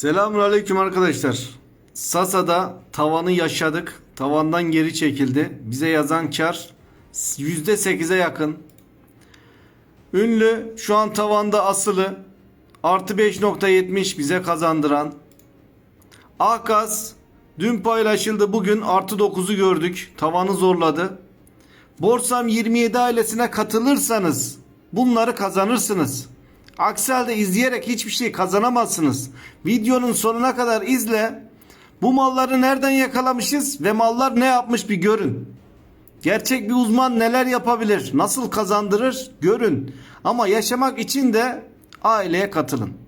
Selamünaleyküm arkadaşlar. Sasa'da tavanı yaşadık. Tavandan geri çekildi. Bize yazan kar %8'e yakın. Ünlü şu an tavanda asılı. Artı 5.70 bize kazandıran. Akas dün paylaşıldı. Bugün artı 9'u gördük. Tavanı zorladı. Borsam 27 ailesine katılırsanız bunları kazanırsınız. Aksi halde izleyerek hiçbir şey kazanamazsınız. Videonun sonuna kadar izle. Bu malları nereden yakalamışız ve mallar ne yapmış bir görün. Gerçek bir uzman neler yapabilir, nasıl kazandırır görün. Ama yaşamak için de aileye katılın.